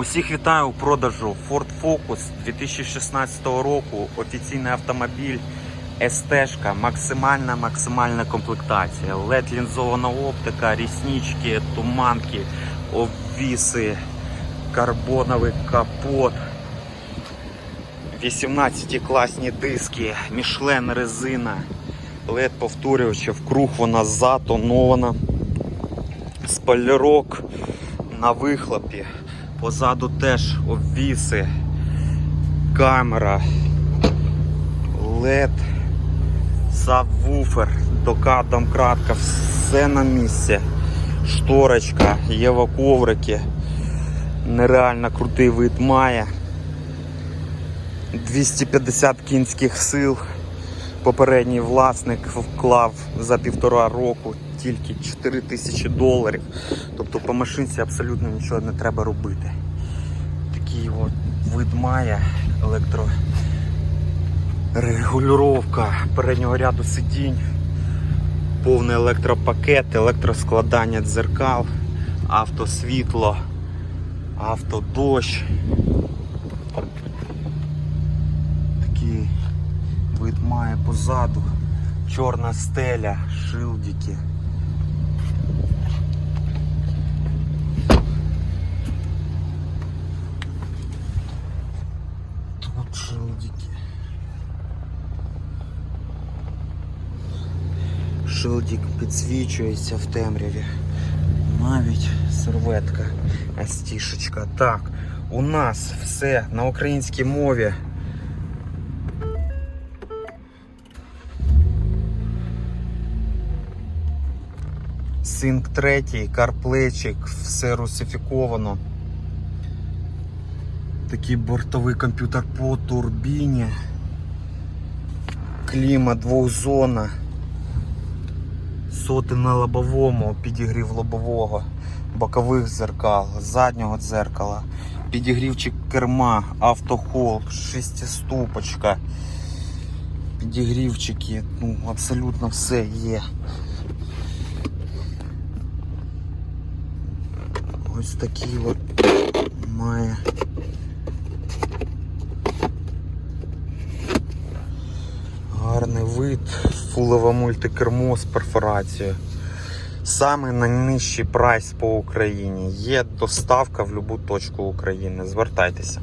Усіх вітаю у продажу Ford Focus 2016 року. Офіційний автомобіль СТ-шка, максимальна максимальна комплектація. led лінзована оптика, ріснички, туманки, обвіси, карбоновий капот. 18 класні диски, Michelin резина, led повторювача, в круг вона затонована. Спойлерок на вихлопі. Позаду теж обвіси, камера, LED, сабвуфер, докатом кратка, все на місці. Шторочка, є коврики. Нереально крутий вид має. 250 кінських сил. Попередній власник вклав за півтора року тільки 4 тисячі доларів. Тобто по машинці абсолютно нічого не треба робити. Такий от вид має електрорегулювання переднього ряду сидінь, повний електропакет, електроскладання дзеркал, автосвітло, автодощ. Такий вид позаду, чорна стеля, шилдики. Тут шилдики. Шилдик підсвічується в темряві. Навіть серветка, астішечка. Так, у нас все на українській мові. Синк третій, карплечик, все русифіковано. Такий бортовий комп'ютер по турбіні. Клімат двохзона. Соти на лобовому, підігрів лобового, бокових дзеркал, заднього дзеркала, підігрівчик керма, автохол, шестиступочка, підігрівчики, ну абсолютно все є. Ось такий от має. Гарний вид, фулове мультикермо з перфорацією. Саме найнижчий прайс по Україні. Є доставка в будь-яку точку України. Звертайтеся.